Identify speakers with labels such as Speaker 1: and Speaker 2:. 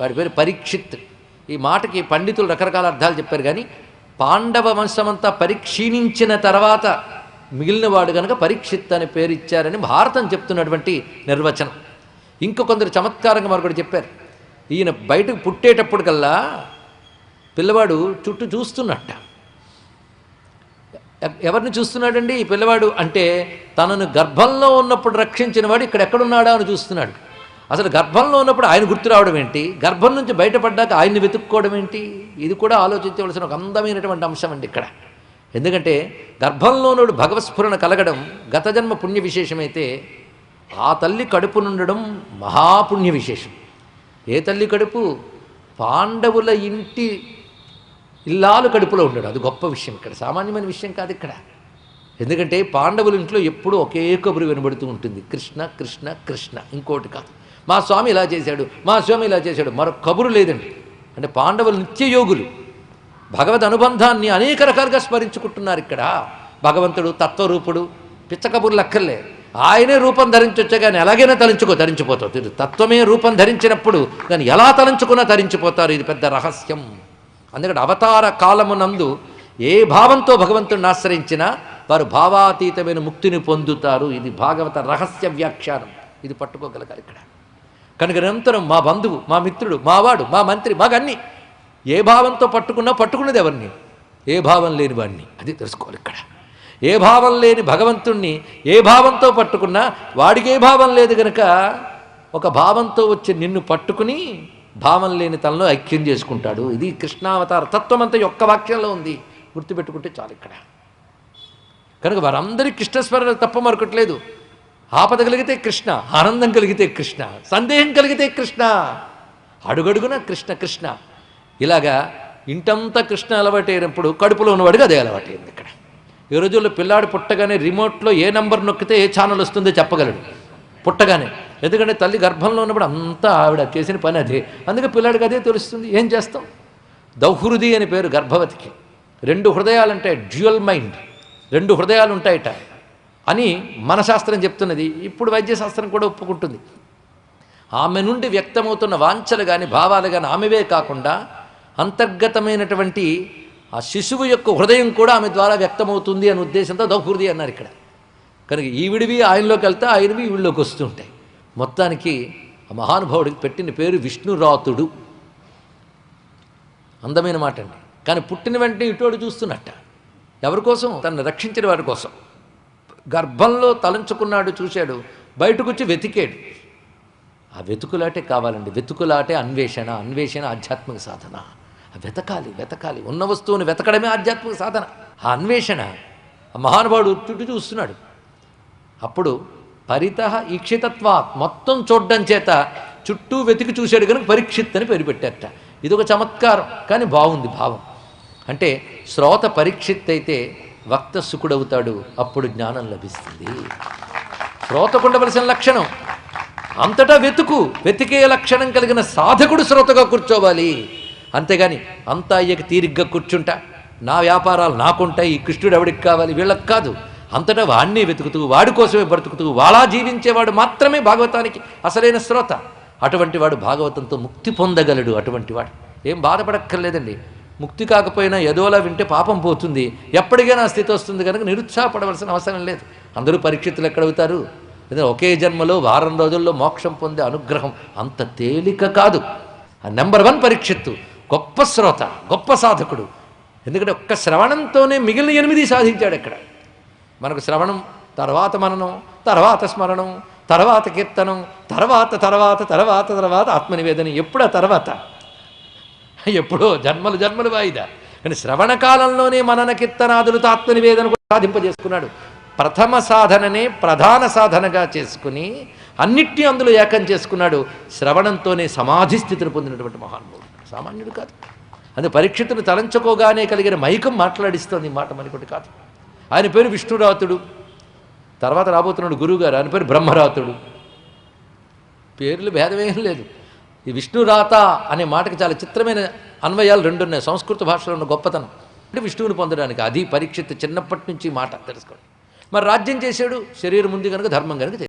Speaker 1: వాడి పేరు పరీక్షిత్. ఈ మాటకి పండితులు రకరకాల అర్థాలు చెప్పారు కానీ పాండవ వంశమంతా పరీక్షీణించిన తర్వాత మిగిలిన వాడు కనుక పరీక్షిత్ అనే పేరు ఇచ్చారని భారతం చెప్తున్నటువంటి నిర్వచనం. ఇంకో కొందరు చమత్కారంగా మరొకటి చెప్పారు. ఈయన బయటకు పుట్టేటప్పటికల్లా పిల్లవాడు చుట్టూ చూస్తున్నట్ట. ఎవరిని చూస్తున్నాడండి? ఈ పిల్లవాడు అంటే తనను గర్భంలో ఉన్నప్పుడు రక్షించిన వాడు ఇక్కడ ఎక్కడున్నాడా అని చూస్తున్నాడు. అసలు గర్భంలో ఉన్నప్పుడు ఆయన గుర్తు రావడం ఏంటి? గర్భం నుంచి బయటపడ్డాక ఆయన్ని వెతుక్కోవడం ఏంటి? ఇది కూడా ఆలోచించవలసిన ఒక అందమైనటువంటి అంశం అండి ఇక్కడ. ఎందుకంటే గర్భంలోనుడు భగవత్స్ఫురణ కలగడం గత జన్మ పుణ్య విశేషమైతే ఆ తల్లి కడుపు నుండడం మహాపుణ్య విశేషం. ఏ తల్లి కడుపు? పాండవుల ఇంటి ఇల్లాలు కడుపులో ఉండడు. అది గొప్ప విషయం ఇక్కడ. సామాన్యమైన విషయం కాదు ఇక్కడ. ఎందుకంటే పాండవుల ఇంట్లో ఎప్పుడూ ఒకే కబురు వినబడుతూ ఉంటుంది. కృష్ణ కృష్ణ కృష్ణ. ఇంకోటి కాదు. మా స్వామి ఇలా చేశాడు మా స్వామి ఇలా చేశాడు. మరొక కబురు లేదండి. అంటే పాండవులు నిత్యయోగులు భగవద్ అనుబంధాన్ని అనేక రకాలుగా స్మరించుకుంటున్నారు ఇక్కడ. భగవంతుడు తత్వరూపుడు పిచ్చ కబుర్లు అక్కర్లే. ఆయనే రూపం ధరించొచ్చా కానీ ఎలాగైనా తలంచుకో ధరించిపోతావు ఇది తత్వమే రూపం ధరించినప్పుడు దాన్ని ఎలా తలంచుకున్నా ధరించిపోతారు ఇది పెద్ద రహస్యం. అందుకని అవతార కాలమునందు ఏ భావంతో భగవంతుడిని ఆశ్రయించినా వారు భావాతీతమైన ముక్తిని పొందుతారు. ఇది భాగవత రహస్య వ్యాఖ్యానం. ఇది పట్టుకోగలగాలి ఇక్కడ. కనుక నిరంతరం మా బంధువు మా మిత్రుడు మావాడు మా మంత్రి మాకన్నీ ఏ భావంతో పట్టుకున్నా పట్టుకున్నది ఎవరిని? ఏ భావం లేని వాడిని. అది తెలుసుకోవాలి ఇక్కడ. ఏ భావం లేని భగవంతుణ్ణి ఏ భావంతో పట్టుకున్నా వాడికి ఏ భావం లేదు గనక ఒక భావంతో వచ్చి నిన్ను పట్టుకుని భావం లేని తనలో ఐక్యం చేసుకుంటాడు. ఇది కృష్ణావతార తత్వం అంతా యొక్క వాక్యంలో ఉంది. గుర్తుపెట్టుకుంటే చాలు ఇక్కడ. కనుక వారందరి కృష్ణస్మరణ తప్ప మరొకట్లేదు ఆపద కలిగితే కృష్ణ ఆనందం కలిగితే కృష్ణ సందేహం కలిగితే కృష్ణ. అడుగడుగున కృష్ణ కృష్ణ. ఇలాగా ఇంటంతా కృష్ణ అలవాటైనప్పుడు కడుపులో ఉన్నవాడికి అదే అలవాటైంది ఇక్కడ. ఈ రోజుల్లో పిల్లాడు పుట్టగానే రిమోట్లో ఏ నంబర్ నొక్కితే ఏ ఛానల్ వస్తుందో చెప్పగలడు. పుట్టగానే. ఎందుకంటే తల్లి గర్భంలో ఉన్నప్పుడు అంతా ఆవిడ చేసిన పని అదే. అందుకే పిల్లాడికి అదే తెలుస్తుంది. ఏం చేస్తాం? దౌహృది అని పేరు గర్భవతికి. రెండు హృదయాలు ఉంటాయి డ్యూయల్ మైండ్. రెండు హృదయాలు ఉంటాయట అని మన శాస్త్రం చెప్తున్నది. ఇప్పుడు వైద్యశాస్త్రం కూడా ఒప్పుకుంటుంది. ఆమె నుండి వ్యక్తమవుతున్న వాంఛలు కానీ భావాలు కానీ ఆమెవే కాకుండా అంతర్గతమైనటువంటి ఆ శిశువు యొక్క హృదయం కూడా ఆమె ద్వారా వ్యక్తమవుతుంది అనే ఉద్దేశంతో దౌహృది అన్నారు ఇక్కడ. కనుక ఈవిడివి ఆయనలోకి వెళ్తే ఆయనవి వీళ్ళలోకి వస్తుంటాయి. మొత్తానికి ఆ మహానుభావుడికి పెట్టిన పేరు విష్ణురాతుడు. అందమైన మాట అండి కానీ పుట్టిన వెంటనే ఇటోడు చూస్తున్నట్ట. ఎవరి కోసం? తనను రక్షించిన వారి కోసం. గర్భంలో తలంచుకున్నాడు చూశాడు బయటకు వచ్చి వెతికాడు. ఆ వెతుకులాటే కావాలండి. వెతుకులాటే అన్వేషణ అన్వేషణ ఆధ్యాత్మిక సాధన. ఆ వెతకాలి వెతకాలి. ఉన్న వస్తువుని వెతకడమే ఆధ్యాత్మిక సాధన. ఆ అన్వేషణ ఆ మహానుభావుడు చుట్టూ చూస్తున్నాడు. అప్పుడు పరిత ఈక్షితత్వాత్ మొత్తం చూడడం చేత చుట్టూ వెతికి చూశాడు కనుక పరీక్షిత్ అని పేరు పెట్టారట. ఇది ఒక చమత్కారం కానీ బాగుంది భావం. అంటే శ్రోత పరీక్షిత్ అయితే వక్త సుకుడవుతాడు అప్పుడు జ్ఞానం లభిస్తుంది. శ్రోతకుండవలసిన లక్షణం. అంతటా వెతుకు వెతికే లక్షణం కలిగిన సాధకుడు శ్రోతగా కూర్చోవాలి. అంతేగాని అంతా అయ్యకి తీరిగ్గా కూర్చుంటా. నా వ్యాపారాలు నాకుంటాయి ఈ కృష్ణుడు ఎవడికి కావాలి? వీళ్ళకి కాదు. అంతటా వాడిని వెతుకుతూ వాడి కోసమే బ్రతుకుతూ వాళ్ళ జీవించేవాడు మాత్రమే భాగవతానికి అసలైన శ్రోత. అటువంటి వాడు భాగవతంతో ముక్తి పొందగలడు అటువంటి వాడు. ఏం బాధపడక్కర్లేదండి. ముక్తి కాకపోయినా ఏదోలా వింటే పాపం పోతుంది. ఎప్పటికైనా ఆ స్థితి వస్తుంది కనుక నిరుత్సాహపడవలసిన అవసరం లేదు. అందరూ పరీక్షితులు ఎక్కడవుతారు లేదా ఒకే జన్మలో వారం రోజుల్లో మోక్షం పొందే అనుగ్రహం అంత తేలిక కాదు. ఆ నెంబర్ వన్ పరీక్షిత్తు గొప్ప శ్రోత గొప్ప సాధకుడు. ఎందుకంటే ఒక్క శ్రవణంతోనే మిగిలిన ఎనిమిది సాధించాడు ఇక్కడ మనకు శ్రవణం తర్వాత మననం తర్వాత స్మరణం తర్వాత కీర్తనం తర్వాత తర్వాత తర్వాత తర్వాత ఆత్మనివేదన ఎప్పుడ తర్వాత? ఎప్పుడో జన్మలు జన్మలు వాయిదా. కానీ శ్రవణ కాలంలోనే మనన కీర్తనాదులు ఆత్మనివేదన కూడా సాధింపజేసుకున్నాడు. ప్రథమ సాధననే ప్రధాన సాధనగా చేసుకుని అన్నిటినీ అందులో ఏకం చేసుకున్నాడు. శ్రవణంతోనే సమాధి స్థితిని పొందినటువంటి మహానుభావుడు. సామాన్యుడు కాదు. అది పరీక్షితుని తలంచుకోగానే కలిగిన మైకం మాట్లాడిస్తోంది మాట మనకొకటి కాదు. ఆయన పేరు విష్ణురాతుడు. తర్వాత రాబోతున్నాడు గురువుగారు. ఆయన పేరు బ్రహ్మరాతుడు. పేర్లు భేదమేం లేదు. ఈ విష్ణురాత అనే మాటకి చాలా చిత్రమైన అన్వయాలు రెండు ఉన్నాయి సంస్కృత భాషలో ఉన్న గొప్పతనం. అంటే విష్ణువుని పొందడానికి అది పరీక్షిత్ చిన్నప్పటి నుంచి మాట తెలుసుకోండి. మరి రాజ్యం చేశాడు శరీరం ఉంది కనుక ధర్మం కనుక